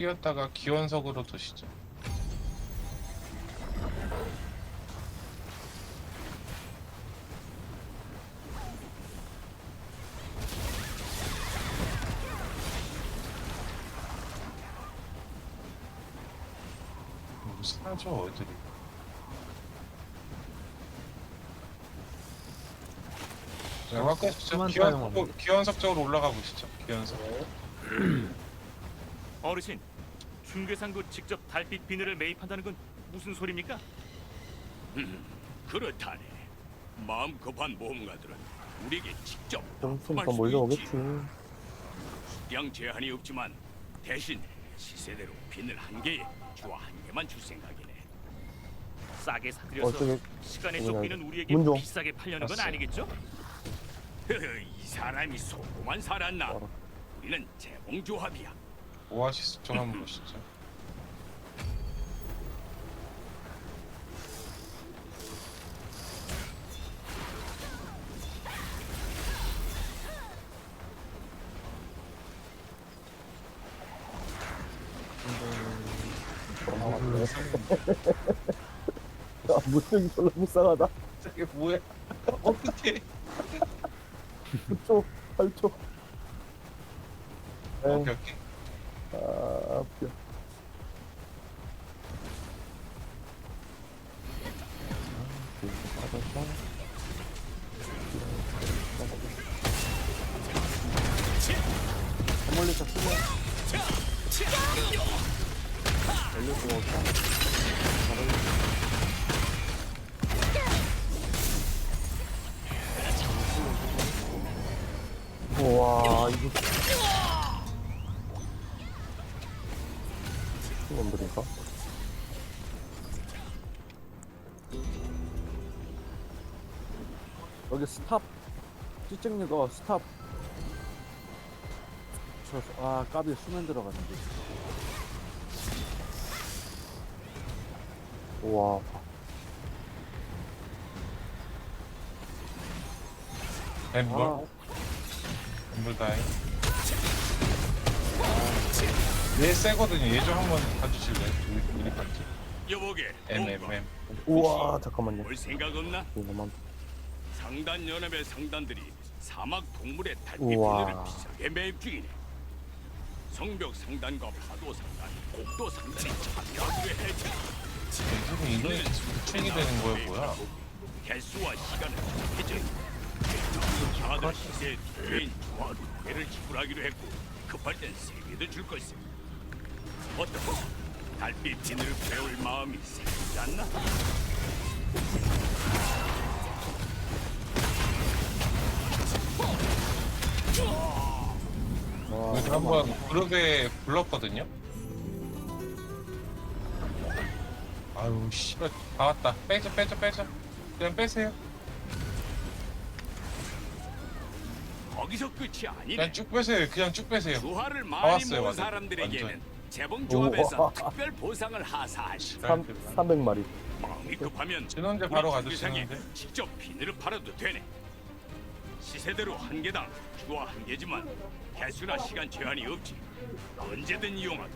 뛰었다가 기원석으로 도시죠. 사죠 애들이. 자, 기원, 사용합니다. 기원석 쪽으로 올라가 보시죠. 기원석. 어르신, 중계상도 직접 달빛 비늘을 매입한다는 건 무슨 소리입니까? 그렇다네. 마음 급한 모험가들은 우리에게 직접 좀 납품할 더수 몰려오겠지. 수량 제한이 없지만 대신 시세대로 비늘 한 개에 주화 한 개만 줄 생각이네. 싸게 사들여서 어떻게 시간에 뭐냐, 쫓기는 우리에게 문종. 비싸게 팔려는 건. 아니겠죠? 이 사람이 속고만 살았나? 알아. 우리는 재봉 조합이야. 오아시스 쪽 한번 보시죠. 야, 물색이 졸라 불쌍하다. 이게 뭐야? 어떻게? 9초, 8초. 에이, 오케이 오케이. 아, 없다. 우와, 이거. 놈들인가? 여기 스탑. 찌찍는 거 스탑. 저, 아, 까비 수면 들어갔는데. 우와. 엠블 아, 엠블 다이. 얘 세거든요. 얘 좀 한번 봐주실래요? 우리 우리 파티. 여보게. M M M. 우와, 잠깐만요. 볼 생각 없나? 이거만. 상단 연합의 상단들이 사막 동물의 달빛 우와. 비늘을 비싸게 매입 중이네. 성벽 상단과 파도 상단, 곡도 상단이 참여하기로 했지. 요즘 이게 주책이 되는 거야 뭐야? 개수와 시간을 정해져 다들 시세 개인 조합 개를 지불하기로 했고 급할 땐 세 개도 줄 것이. 어떻고 달빛 비늘을 배울 마음이 생기지 않나? 와, 그래서 한번 그룹에 불렀거든요. 아유 씨발 다 왔다. 빼죠 빼죠 빼죠. 그냥 빼세요. 거기서 끝이 아니네. 그냥 쭉 빼세요. 그냥 쭉 빼세요. 주화를 다 많이 왔어요, 모은 완전. 사람들에게는 완전. 재봉 조합에서 우와. 특별 보상을 하사하시. 3, 300마리. 마음이 급하면 진원제 바로 우리 가주시는데. 직접 비늘을 팔아도 되네. 시세대로 한 개당 주화 한 개지만 개수나 시간 제한이 없지. 언제든 이용하게.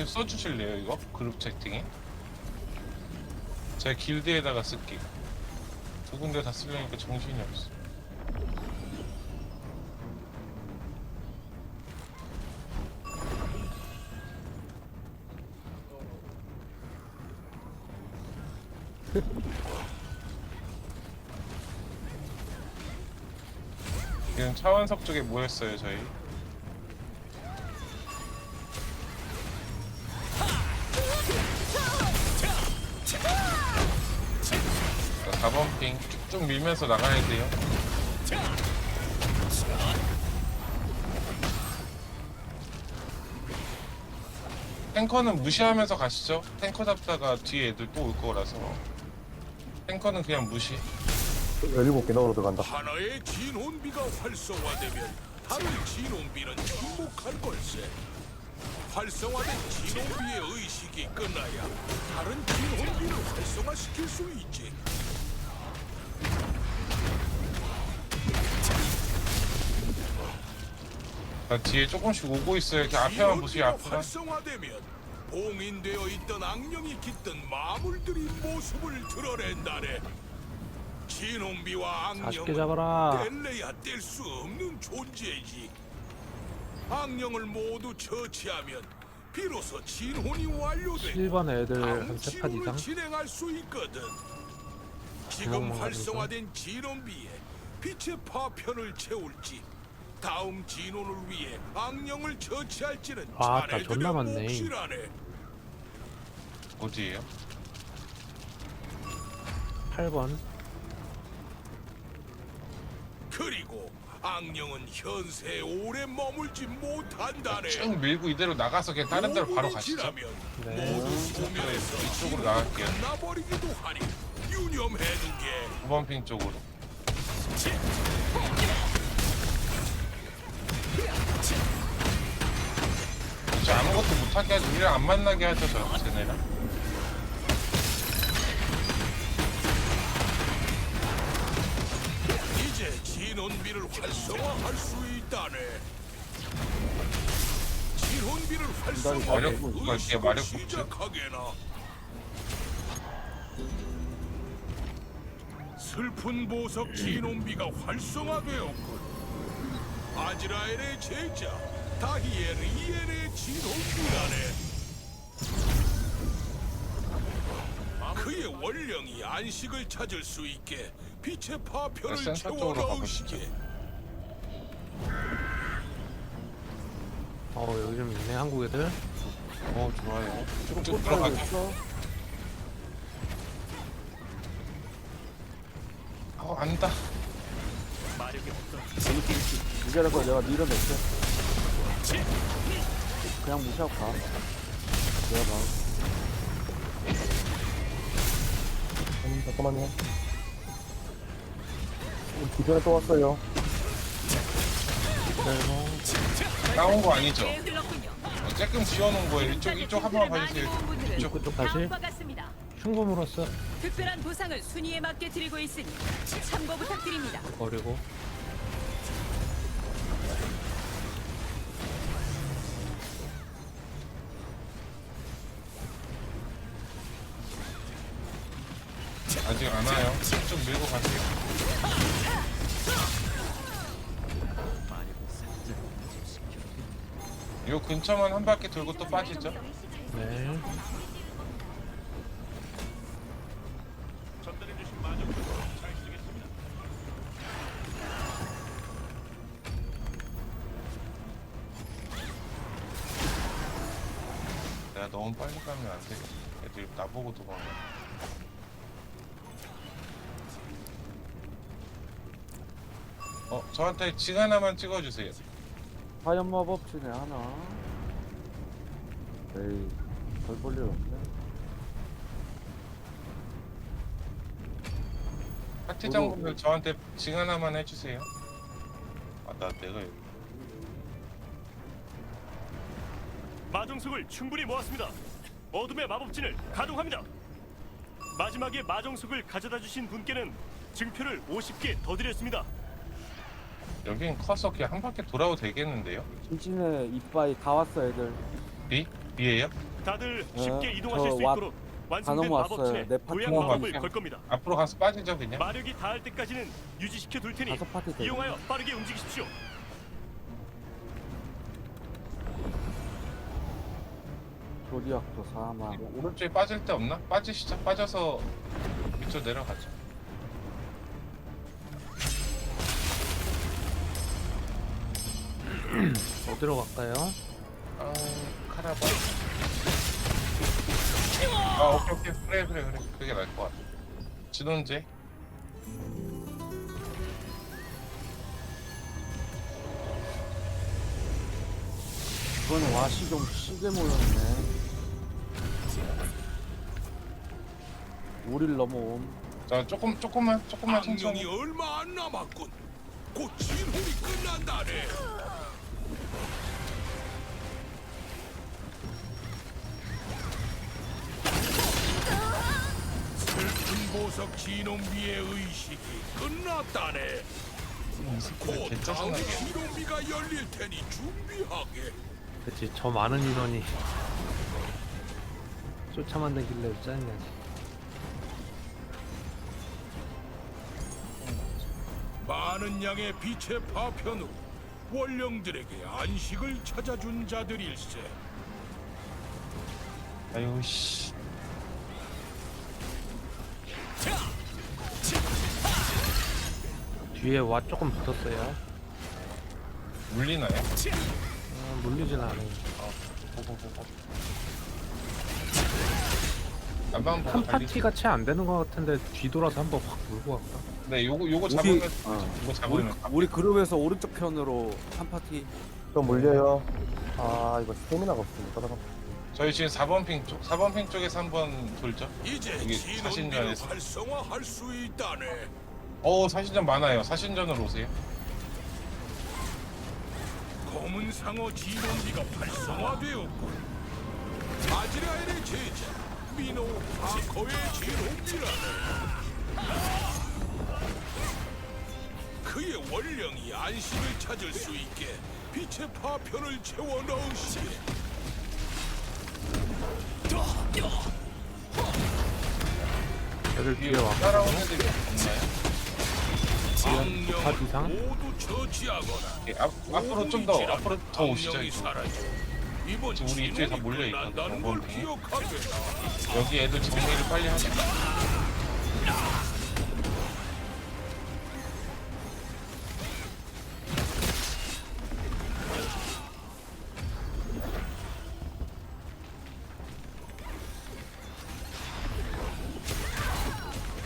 계속 써주실래요 이거 그룹 채팅에? 제가 길드에다가 쓸게. 두 군데 다 쓰려니까 정신이 없어. 지금 차원석 쪽에 모였어요 저희. 자, 4번 핑 쭉쭉 밀면서 나가야 돼요. 탱커는 무시하면서 가시죠. 탱커 잡다가 뒤에 애들 또 올 거라서. 탱커는 그냥 무시. 17개 넣으러 들어간다. 하나의 진혼비가 활성화되면 다른 진혼비는 침묵할 걸세. 활성화된 진혼비의 의식이 끝나야 다른 진혼비를 활성화시킬 수 있지. 나 뒤에 조금씩 오고 있어요. 이렇게 앞에만 보시고 진혼비가 앞에만. 활성화되면 봉인되어 있던 악령이 깃든 마물들이 모습을 드러낸다네. 40개 악령은 잡아라. 뗄래야 뗄 수 없는 존재지. 악령을 모두 처치하면 비로소 진혼이 완료되고 7번 애들 한 세판 진혼을 이상? 진행할 수 있거든. 지금 활성화된 진혼비에 빛의 파편을 채울지 다음 진혼을 위해 악령을 처치할지는 아, 다 자네들의 존나 많네. 몫이라네. 어디에요? 8번. 그리고 악령은 현세에 오래 머물지 못한다네. 쭉 밀고 이대로 나가서 그냥 다른 데로 바로 5분이 가시죠. 지나면 네. 모두 소멸해서 이쪽으로 나갈게요. 나버리기도 하니 유념해두게. 9번 핑 쪽으로. 진 아무것도 못하게 하지. 우리랑 안 만나게 하죠, 저 쟤네랑. 이제 진혼비를 활성화할 수 있다네. 진혼비를 활성화하는 마력 의식을 마력 국지? 시작하게나. 슬픈 보석 진혼비가 활성화되었군. 아즈라엘의 제자 다히엘 이엘의 진혼비라네. 그의 원령이 안식을 찾을 수 있게 빛의 파편을 센터 채워 쪽으로 가보시죠. 넣으시게. 어 여기 좀 있네 한국 애들. 어, 좋아요. 들어가게. 있어? 어, 안다. 마력이 없다. 이제라도 내가 밀어낼게. 그냥 무시하고 가. 내가 봐. 음, 잠깐만요. 우리 기존에 또 왔어요. 나온 거 아니죠? 어, 조금 지어놓은 거예요. 이쪽, 이쪽 한 번만 봐주세요. 이쪽. 흉부 물었어. 특별한 보상을 순위에 맞게 드리고 있으니 참고 부탁드립니다. 버리고. 요 근처만 한 바퀴 돌고 또 빠지죠? 네. 내가 너무 빨리 가면 안 돼. 애들 나보고 도망가. 어, 저한테 징 하나만 찍어주세요. 화염 마법진에 하나. 에이, 별 볼일 없네. 파티 저도- 장군들 저한테 징 하나만 해주세요. 아, 나 내가 여기. 마정석을 충분히 모았습니다. 어둠의 마법진을 가동합니다. 마지막에 마정석을 가져다 주신 분께는 증표를 50개 더 드렸습니다. 여긴 커서 그냥 한 바퀴 돌아도 되겠는데요? 진진에 이빠이 다 왔어, 애들. B? B에요? 다들 네, 쉽게 이동하실 저 수 와- 있도록 완성된 다 넘어왔어요. 마법진에 내 파트 도약 넘어왔어요. 마법을 걸 겁니다. 앞으로 가서 빠지죠 그냥? 마력이 닿을 때까지는 유지시켜 둘 테니 다섯 파티 돼. 이용하여 빠르게 움직이십시오. 조리학도 사망. 오른쪽에 빠질 데 없나? 빠지시죠. 빠져서 밑으로 내려가죠. 어디로 갈까요? 아, 카라바. 아, 오케이, 오케이. 그래, 그래, 그래. 그게 나을 것 같아. 진원제. 이번에 와시 좀 시게 모였네. 우릴 넘어옴. 자 조금 조금만 조금만 천천히 얼마 안 남았군. 곧 진홍이 끝난다네. 보석 진홍비의 의식이 끝났다네. 이 새끼들 곧 다음 개짜증나게 진홍비가 열릴 테니 준비하게. 그치 저 많은 인원이 쫓아 만들길래 짜증나지 많은 양의 빛의 파편으로 원령들에게 안식을 찾아준 자들일세. 아유 씨 뒤에 와 조금 붙었어요 물리나요? 어, 물리진 않아요 보고 한 파티가 채안 되는 것 같은데 뒤돌아서 한번 확 물고 갈까? 네 요거 요거 우리 잡으면 어, 이거 우리, 잡으면 우리 그룹에서 오른쪽 편으로 한 파티 좀 물려요. 아 이거 스태미나가 없습니다. 따라가. 저희 지금 4번 핑 쪽 4번 핑 쪽에서 한번 돌죠 이제 사신전에서. 활성화할 수 있다네. 어 사신전 많아요 사신전으로 오세요 검은 상어 진홍비가 활성화되었군. 아지라엘의 제자 미노 아커의 진홍비라네. 그의 원령이 안식을 찾을 수 있게 빛의 파편을 채워 넣으시게. 애들 뒤에 와 따라오는 애들이 없나요? 탑 이상? 악령을 모두 처치하거나 예, 앞, 앞으로 좀 더 앞으로 더 오시죠. 사라져. 이번 지금 우리 이쪽에 다 진홍이 몰려 있거든, 끝난다는 걸 정보원이. 기억하게. 여기 애들 정리를 빨리 하자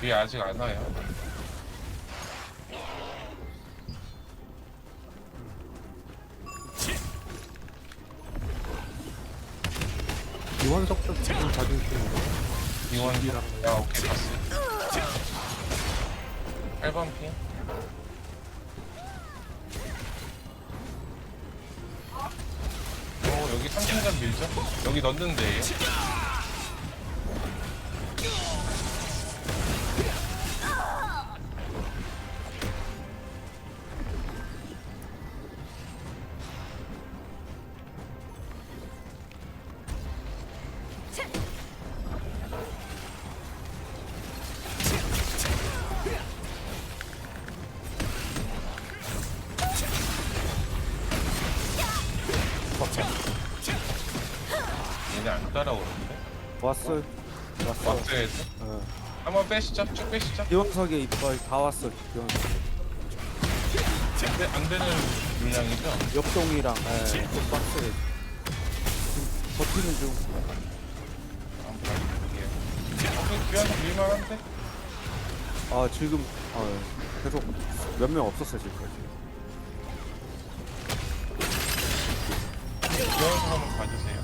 뒤에 아직 안 와요 여기 3층전 밀죠? 여기 넣는 데 빼시죠. 쭉 빼시죠. 기원석의 이빨 다 왔어 기원석. 안, 되, 안 되는 물량이죠? 옆동이랑 예, 좀 빡세 버티는 중. 한번 봐볼게요. 어, 귀환석 밀만한데? 아 지금 어, 계속 몇 명 없었어 지금까지. 귀환석 한번 봐주세요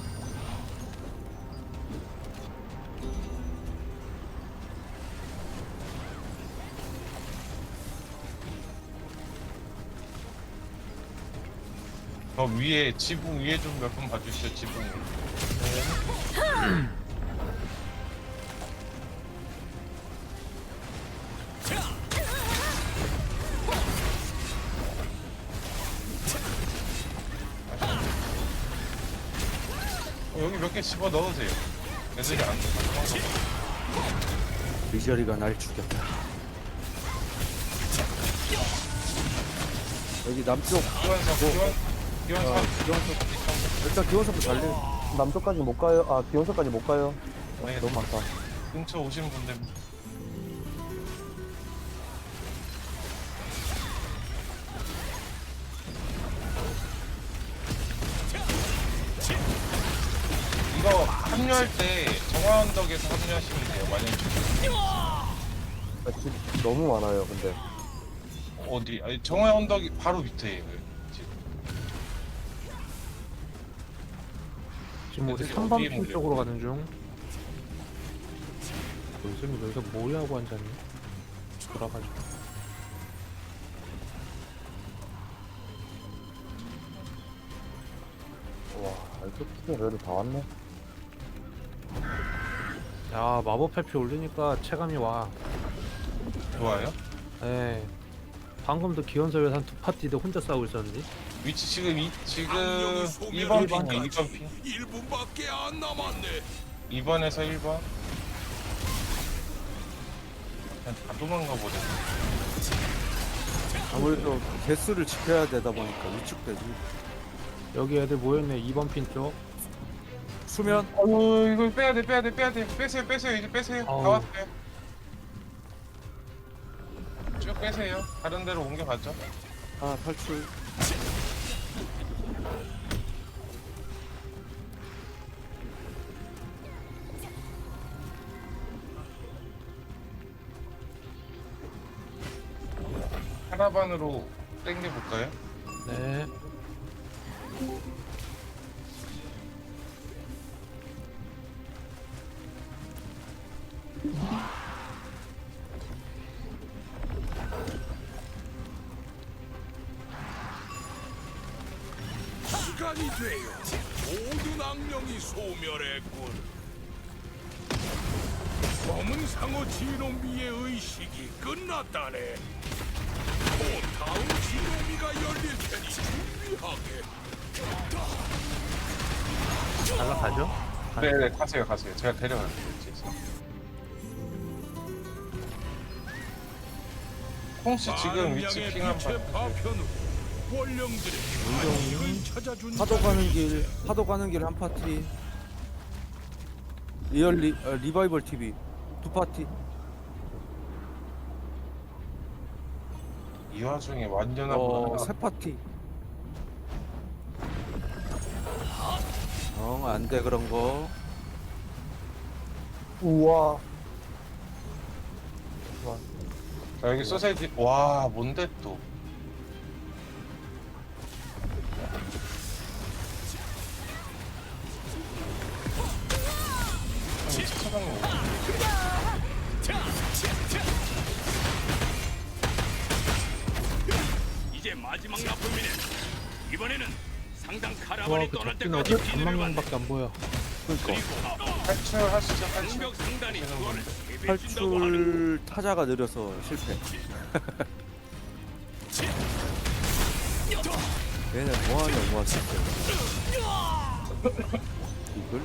저 위에 지붕 위에 좀 몇 번 봐주시죠 지붕. 어, 여기 몇 개 집어 넣으세요. 애들이 안 도망가 미저리가 날 죽였다. 여기 남쪽 기완석 기완 어, 기완석 기원석 일단 기원석부터 달려 남쪽까지 못 가요. 아 기온서까지 못 가요. 네, 너무 많다. 근처 오시는 분들 이거 합류할 때 정화 언덕에서 합류하시면 돼요. 만약에 아, 집 너무 많아요. 근데 어디? 아니, 정화 언덕이 바로 밑에예 지금. 우리 애들이 3번 어디에 핑 몰려? 쪽으로 가는 중 요즘 여기서 뭐하고 앉았니? 돌아가지고. 와, 이거 피가 그래도 다 왔네. 야 마법 회피 올리니까 체감이 와. 좋아요. 에 방금도 기원서에서 한두 파티 들 혼자 싸우고 있었는데. 위치 지금 이 지금 악령이 2번 소멸한 핑이야 것까지 2번 핑. 1분밖에 안 남았네. 2번에서 1번. 그냥 다 도망가 버려. 아무래도 개수를 지켜야 되다 보니까 위축되지. 여기 애들 모였네 2번 핀 쪽. 수면 어유 이거 빼야 돼 빼야 돼 빼야 돼 빼세요 빼세요 이제 빼세요 다 어우. 왔어요. 쭉 빼세요. 다른 데로 옮겨가죠. 아 탈출. 카라반으로 땡겨 볼까요? 네. 시간이 되어 모든 악령이 소멸했군. 검은 상어 진놈비의 의식이 끝났다네. 열릴 테니 준비하게. 날라가죠? 네네 가세요 가세요. 제가 데려갈게요. 뒤에서. 콩씨 지금 위치 핑 한 번. 파편으로 원령들의 안식을 찾아준 파도 가는 길, 파도 가는 길 한 파티. 리얼 리, 어, 리바이벌 TV 두 파티. 이 와중에 완전한 어, 거세 파티. 어, 안 돼 그런 거. 우와. 자 여기 소세지 와 뭔데 또 는 어디. 전망망밖에 안 보여. 그러니까 그리고 탈출하시죠 탈출 탈출 타자가 느려서 실패. 얘네 뭐하냐 뭐하 실패. 이걸?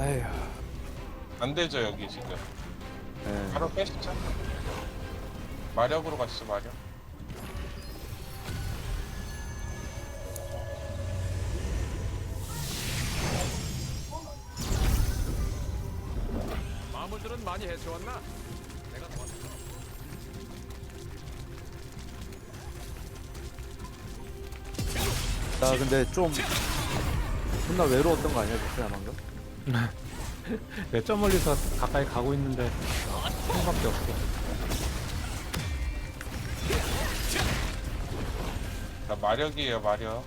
에휴. 안 되죠 여기 지금 예. 바로 빼시죠 마력으로 가시죠 마력 많이 해치웠나? 나 근데 좀 존나 외로웠던 거 아니야, 저야 방금? 내저 멀리서 가까이 가고 있는데 형밖에 없어. 나 마력이에요 마력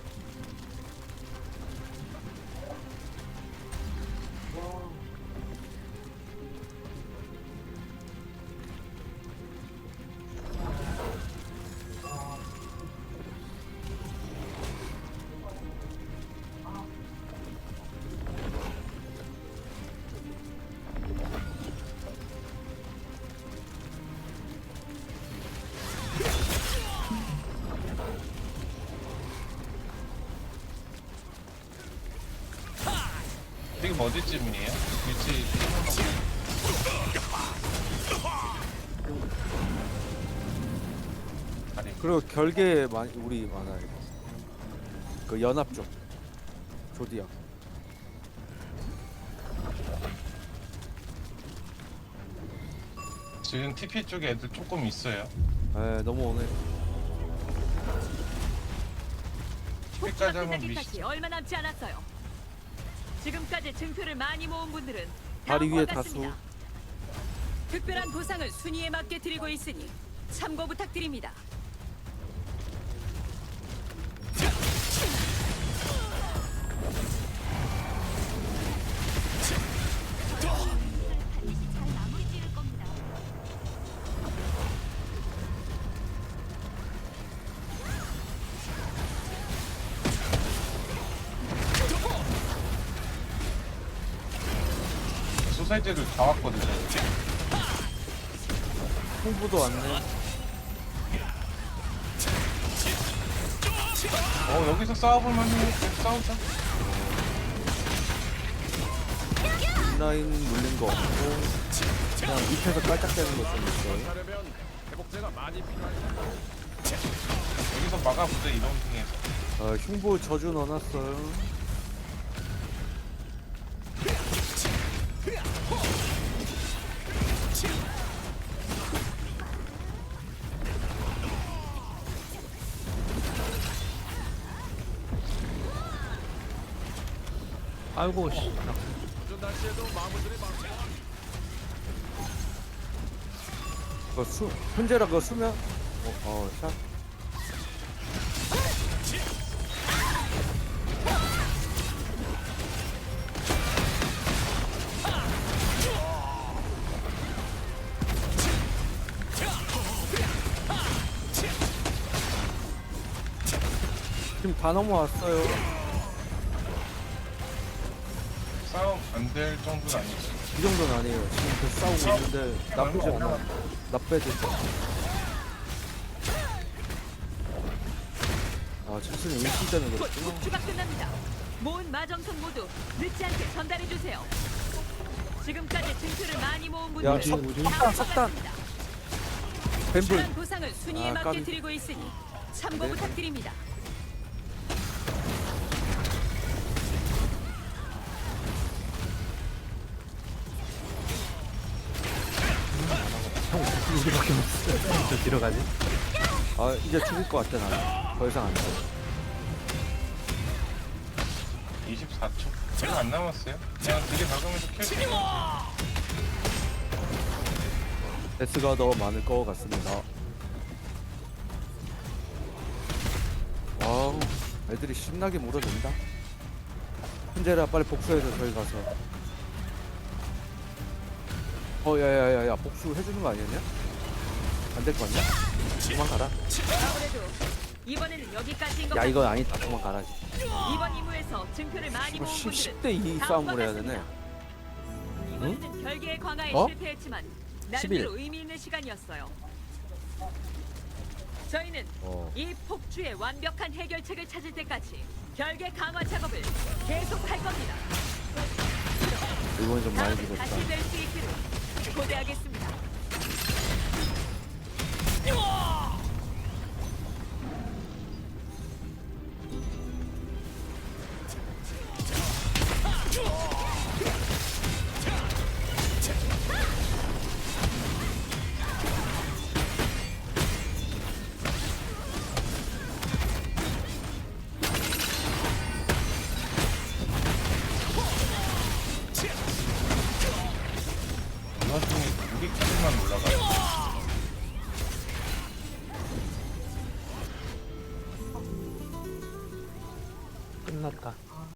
그리고 결계 많이 우리 많아 이거. 그 연합 쪽. 조디악. 지금 TP 쪽에 애들 조금 있어요 에 너무 오네. TP까지 한번 끝나기까지 미시죠 얼마 남지 않았어요. 지금까지 증표를 많이 모은 분들은 다리 위에 같습니다. 특별한 보상을 순위에 맞게 드리고 있으니 참고 부탁드립니다. 다 왔거든요. 홍보도 왔네. 어 여기서 싸워보면 싸우자. 인라인 물린 거 없고 그냥 밑에서 깔짝대는 거좀 있어요. 여기서 막아보자 이런 중에서. 어, 흉보 저주 넣어놨어요. 아이고 씨. 그거 수, 훈제라 그거 수면? 어, 어, 샷. 지금 다 넘어왔어요. 안 될 정도는 아니지. 이 정도는 아니에요. 지금 계속 싸우고 있는데 나쁘지 않아. 나쁘지 않아. 아, 자신이 일시되는 곧 거구나. 폭주가 끝납니다. 모은 마정선 모두 늦지 않게 전달해 주세요. 지금까지 증표를 많이 모은 야, 분들 석- 다 석탄. 뱀불. 보상을 순위에 아, 맞게 까비. 드리고 있으니 참고 네. 부탁드립니다. 저 뒤로 가지. 아, 이제 죽을 것 같아, 나는. 더 이상 안 돼. 24초. 얼마 안 남았어요. 그냥 되게 박으면서 킬게요. 데스가 더 많을 것 같습니다. 와우, 애들이 신나게 몰아댄다. 현재라 빨리 복수해서 저희 가서. 어, 야야야야, 복수 해주는 거 아니었냐? 안될거 아니야? 도망가라. 아무래도 이번에는 여기까지인 것 야. 이거 아니다. 도망가라. 이번 임무에서 증표를 많이 모은 10, 분들은 10대 2다 싸움을 해야. 되네. 이번에는 별개의 광화에 어? 실패했지만 나름대로 의미 있는 시간이었어요. 저희는 어. 이 폭주의 완벽한 해결책을 찾을 때까지 별개 강화 작업을 계속 할 겁니다. 이번에 좀 많이 죽었다. 다시 뵐수 있기를 고대하겠습니다.